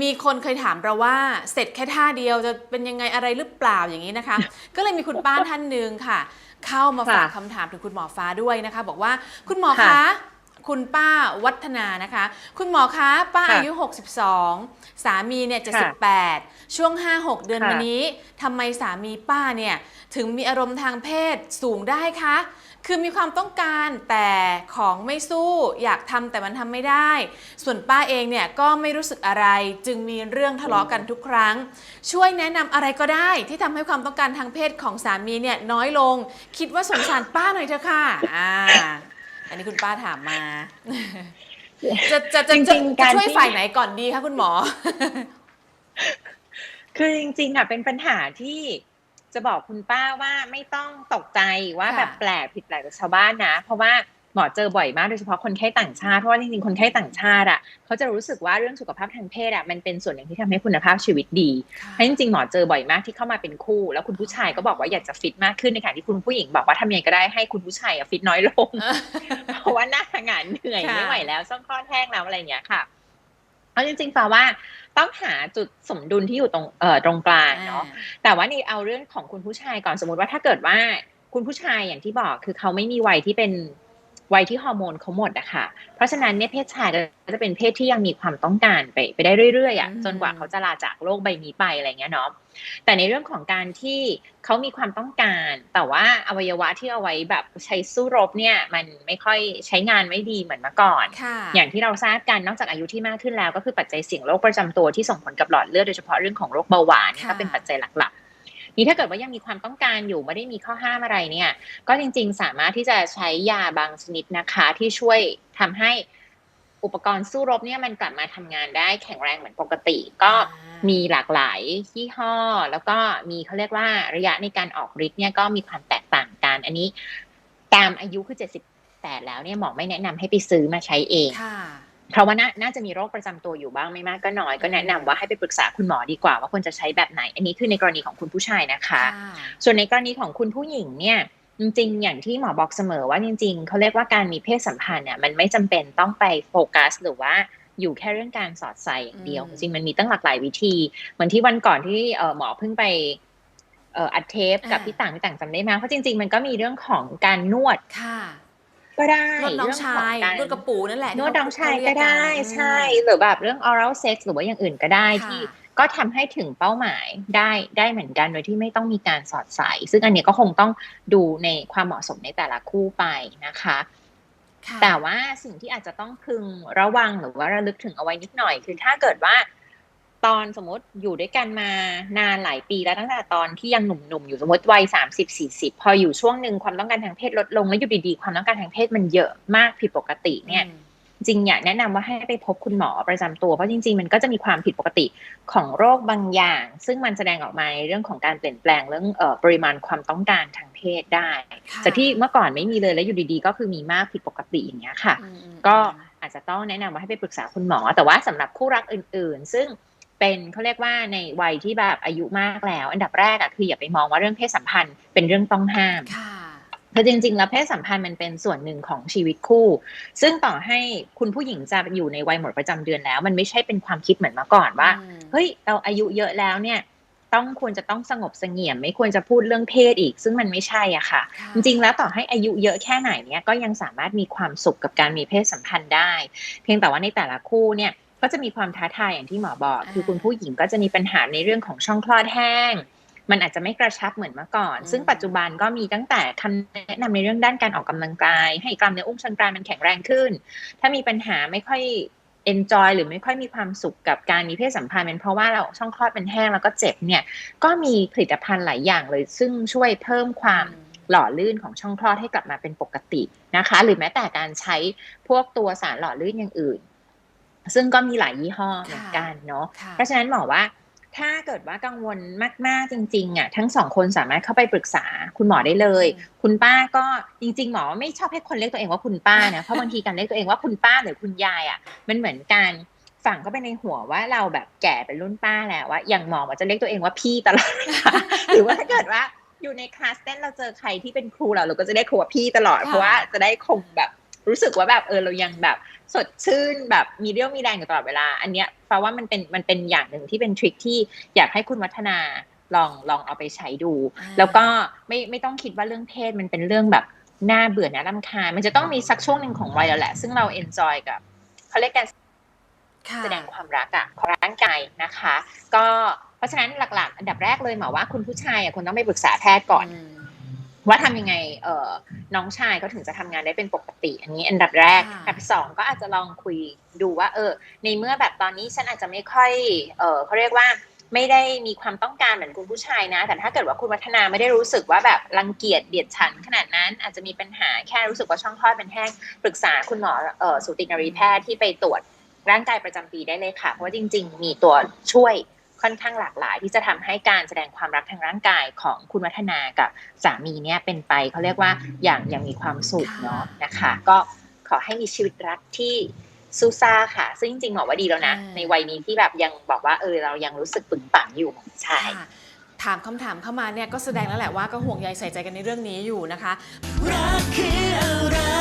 มีคนเคยถามเราว่าเสร็จแค่ท่าเดียวจะเป็นยังไงอะไรหรือเปล่าอย่างนี้นะคะ ก็เลยมีคุณป้าท่านหนึ่งค่ะ เข้ามาฝากค่ะคำถามถึงคุณหมอฟ้าด้วยนะคะ บอกว่าคุณหมอค่ะ คะคุณป้าวัฒนานะคะ คุณหมอคะ ป้าค่ะอายุ 62 สามีเนี่ยค่ะ78 ช่วง 5-6 เดือนค่ะ มานี้ทำไมสามีป้าเนี่ย ถึงมีอารมณ์ทางเพศสูงได้คะ คือมีความต้องการแต่ของไม่สู้อยากทำแต่มันทำไม่ได้ ส่วนป้าเองเนี่ยก็ไม่รู้สึกอะไร จึงมีเรื่องทะเลาะกันทุกครั้ง ช่วยแนะนำอะไรก็ได้ ที่ทำให้ความต้องการทางเพศของสามีเนี่ยน้อยลง คิดว่าสงสารป้าหน่อยเถอะค่ะอ่า อันนี้คุณป้าถามมา จะจะจะจริจะงๆจะการช่วยที่ ฝ่ายไหนก่อนดีคะคุณหมอ คือจริงๆอะเป็นปัญหาที่จะบอกคุณป้าว่าไม่ต้องตกใจว่าค่ะแบบแปลกผิดแปลกจากชาวบ้านนะ เพราะว่า หมอเจอบ่อยมากโดยเฉพาะคนไข้ต่างชาติเพราะว่าจริงๆคนไข้ต่างชาติอะเขาจะรู้สึกว่าเรื่องสุขภาพทางเพศอะมันเป็นส่วนหนึ่งที่ทำให้คุณภาพชีวิตดีเพราะจริงๆหมอเจอบ่อยมากที่เข้ามาเป็นคู่ แล้วคุณผู้ชายก็บอกว่าอยากจะฟิตมากขึ้นในขณะที่คุณผู้หญิงบอกว่าทำยังไงก็ได้ให้คุณผู้ชายอะฟิตน้อยลงเพราะว่าหน้างานเหนื่อยค่ะไม่ไหวแล้วซ่อมคลอดแห้งแล้วอะไรอย่างเงี้ยค่ะเอาจริงๆฟ้าว่าต้องหาจุดสมดุลที่อยู่ตรงเอ่อตรงกลางเนาะแต่ว่านี่เอาเรื่องของคุณผู้ชายก่อนสมมติว่าถ้าเกิดว่าคุณผู้ชายอย่างที่บอกคือเขาไม่มีวัยที่เป็น วัยที่ฮอร์โมนเขาหมดอะค่ะ เพราะฉะนั้นเนี่ยเพศชายก็จะเป็นเพศที่ยังมีความต้องการไปไปได้เรื่อยๆอะอืมจนกว่าเขาจะลาจากโลกใบนี้ไปอะไรเงี้ยเนาะแต่ในเรื่องของการที่เขามีความต้องการ แต่ว่าอวัยวะที่เอาไว้แบบใช้สู้รบเนี่ย มันไม่ค่อยใช้งานไม่ดีเหมือนเมื่อก่อนค่ะอย่างที่เราทราบกันนอกจากอายุที่มากขึ้นแล้ว ก็คือปัจจัยเสี่ยงโรคประจำตัวที่ส่งผลกับหลอดเลือดโดยเฉพาะเรื่องของโรคเบาหวานเนี่ยค่ะก็เป็นปัจจัยหลักๆ นี่ถ้าเกิดว่ายังมีความต้องการอยู่ไม่ได้มีข้อห้ามอะไรเนี่ย ก็จริง ๆ สามารถที่จะใช้ยาบางชนิดนะคะที่ช่วยทำให้อุปกรณ์สู้รบเนี่ยมันกลับมาทำงานได้แข็งแรงเหมือนปกติ ก็มีหลากหลายยี่ห้อ แล้วก็มีเขาเรียกว่าระยะในการออกฤทธิ์เนี่ยก็มีความแตกต่างกัน อันนี้ ตามอายุคือ78แล้วเนี่ยหมอไม่แนะนำให้ไปซื้อมาใช้เองค่ะ เพราะว่าน่าน่าจะมีโรคประจำตัวอยู่บ้างไม่มากก็น้อยก็แนะนำว่าให้ไปปรึกษาคุณหมอดีกว่า ว่าควรจะใช้แบบไหน อันนี้คือในกรณีของคุณผู้ชายนะคะ ส่วนในกรณีของคุณผู้หญิงเนี่ยจริงๆอย่างที่หมอบอกเสมอว่าจริง ๆเขาเรียกว่าการมีเพศสัมพันธ์เนี่ยมันไม่จำเป็นต้องไปโฟกัส หรือว่าอยู่แค่เรื่องการสอดใส่อย่างเดียวอืมจริงๆมันมีตั้งหลากหลายวิธีเหมือนที่วันก่อนที่เอ่อหมอเพิ่งไปเอ่ออัดเทปกับอ่าพี่ต่างพี่ต่างจำได้ไหมเพราะจริง ๆ มันก็มีเรื่องของการนวดค่ะ ก็ได้นวดน้องเรื่ขชายการนวดกระปูนั่นแหละนวดน้องชายที่ก็เขเรีได้นใช่ หรือแบบเรื่อง oral sex หรือว่าอย่างอื่นก็ได้ค่ะที่ก็ทำให้ถึงเป้าหมายได้ได้เหมือนกันโดยที่ไม่ต้องมีการสอดใส่ซึ่งอันเนี้ยก็คงต้องดูในความเหมาะสมในแต่ละคู่ไปนะคะค่ะแต่ว่าสิ่งที่อาจจะต้องพึงระวังหรือว่าระลึกถึงเอาไว้นิดหน่อย คือถ้าเกิดว่า ตอนสมมติอยู่ด้วยกันมานานหลายปีแล้วตั้งแต่ตอนที่ยังหนุ่มๆอยู่สมมติวัยสามสิบสี่สิบพออยู่ช่วงหนึ่งความต้องการทางเพศลดลงแล้วอยู่ดีๆความต้องการทางเพศมันเยอะมากผิดปกติเนี่ยอืมจริงอยากแนะนำว่าให้ไปพบคุณหมอประจำตัว เพราะจริงๆ มันก็จะมีความผิดปกติของโรคบางอย่าง ซึ่งมันแสดงออกมาในเรื่องของการเปลี่ยนแปลงเรื่องเอ่อปริมาณความต้องการทางเพศได้ค่ะจากที่เมื่อก่อนไม่มีเลยแล้วอยู่ดีๆ ก็คือมีมากผิดปกติอย่างเงี้ยค่ะอืมก็อาจจะต้องแนะนำว่าให้ไปปรึกษาคุณหมอ แต่ว่าสำหรับคู่รักอื่น ๆ ซึ่ง เป็นเขาเรียกว่าในวัยที่แบบอายุมากแล้ว อันดับแรกอะคืออย่าไปมองว่าเรื่องเพศสัมพันธ์เป็นเรื่องต้องห้ามค่ะเพราะจริงๆ แล้วเพศสัมพันธ์มันเป็นส่วนหนึ่งของชีวิตคู่ ซึ่งต่อให้คุณผู้หญิงจะอยู่ในวัยหมดประจำเดือนแล้ว มันไม่ใช่เป็นความคิดเหมือนเมื่อก่อนว่าอืมเฮ้ยเราอายุเยอะแล้วเนี่ยต้องควรจะต้องสงบเสงี่ยม ไม่ควรจะพูดเรื่องเพศอีก ซึ่งมันไม่ใช่อะค่ะค่ะ จริงๆแล้วต่อให้อายุเยอะแค่ไหนเนี่ยก็ยังสามารถมีความสุขกับการมีเพศสัมพันธ์ได้ เพียงแต่ว่าในแต่ละคู่เนี่ย ก็จะมีความท้าทายอย่างที่หมอบอก คือคุณผู้หญิงก็จะมีปัญหาในเรื่องของช่องคลอดแห้ง มันอาจจะไม่กระชับเหมือนเมื่อก่อน ซึ่งปัจจุบันก็มีตั้งแต่คำแนะนำในเรื่องด้านการออกกำลังกาย ให้กล้ามเนื้ออุ้งเชิงกรานมันแข็งแรงขึ้น ถ้ามีปัญหาไม่ค่อย enjoy หรือไม่ค่อยมีความสุขกับการมีเพศสัมพันธ์เป็นเพราะว่าเราช่องคลอดเป็นแห้งแล้วก็เจ็บเนี่ย ก็มีผลิตภัณฑ์หลายอย่างเลย ซึ่งช่วยเพิ่มความหล่อลื่นของช่องคลอดให้กลับมาเป็นปกตินะคะ หรือแม้แต่การใช้พวกตัวสารหล่อลื่นอย่างอื่น ซึ่งก็มีหลายยี่ห้อเหมือนกันเนาะค่ะเพราะฉะนั้นหมอว่าถ้าเกิดว่ากังวลมาก ๆ จริง ๆ อะ ทั้งสองคนสามารถเข้าไปปรึกษาคุณหมอได้เลยอืมคุณป้าก็จริง ๆ หมอไม่ชอบให้คนเรียกตัวเองว่าคุณป้านะ เพราะบางทีการเรียกตัวเองว่าคุณป้าหรือคุณยายอะ มันเหมือนการฝังเข้าไปในหัวว่าเราแบบแก่เป็นรุ่นป้าแล้วว่าอย่างหมอมันจะเรียกตัวเองว่าพี่ตลอดเวลาหรือว่าถ้าเกิดว่าอยู่ในคลาสเต้นเราเจอใครที่เป็นครูเราเราก็จะเรียกครูว่าพี่ตลอดค่ะเพราะว่าจะได้คงแบบ รู้สึกว่าแบบเออเรายังแบบสดชื่นแบบมีเรี่ยวมีแรงอยู่ตลอดเวลา อันเนี้ยฟ้าว่ามันเป็นมันเป็นอย่างหนึ่งที่เป็นทริคที่อยากให้คุณวัฒนาลองลองเอาไปใช้ดูอ่าแล้วก็ไม่ไม่ต้องคิดว่าเรื่องเพศมันเป็นเรื่องแบบน่าเบื่อน่ารำคาญมันจะต้องมีสักช่วงหนึ่งของวัยแล้วแหละ ซึ่งเราเอนจอยกับเขาเรียกการค่ะแสดงความรักอะของร่างกายนะคะ ก็เพราะฉะนั้นหลักๆ อันดับแรกเลยหมอว่าคุณผู้ชายอะคุณต้องไปปรึกษาแพทย์ก่อนม ว่าทำยังไงเอ่อน้องชายเขาถึงจะทำงานได้เป็นปกติ อันนี้อันดับแรกค่ะอันดับสองก็อาจจะลองคุยดูว่า เออ ในเมื่อแบบตอนนี้ฉันอาจจะไม่ค่อยเออเขาเรียกว่าไม่ได้มีความต้องการเหมือนคุณผู้ชายนะ แต่ถ้าเกิดว่าคุณวัฒนาไม่ได้รู้สึกว่าแบบรังเกียจเดียดฉันขนาดนั้น อาจจะมีปัญหาแค่รู้สึกว่าช่องคลอดเป็นแห้งปรึกษาคุณหมอเอ่อสูตินรีแพทย์ที่ไปตรวจร่างกายประจำปีได้เลยค่ะ เพราะว่าจริง ๆ มีตัวช่วย ค่อนข้างหลากหลาย ที่จะทำให้การแสดงความรักทางร่างกายของคุณวัฒนากับสามีเนี่ยเป็นไปเขาเรียกว่าอย่างอย่างมีความสุขเนาะนะคะ ก็ขอให้มีชีวิตรักที่สู้ซ่าค่ะ ซึ่งจริงๆหมอว่าดีแล้วนะอืมในวัยนี้ที่แบบยังบอกว่าเออเรายังรู้สึกปึงปังอยู่ใช่ค่ะถามคำถามเข้ามาเนี่ยก็แสดงแล้วแหละว่าก็ห่วงใยใส่ใจกันในเรื่องนี้อยู่นะคะรักคืออะไร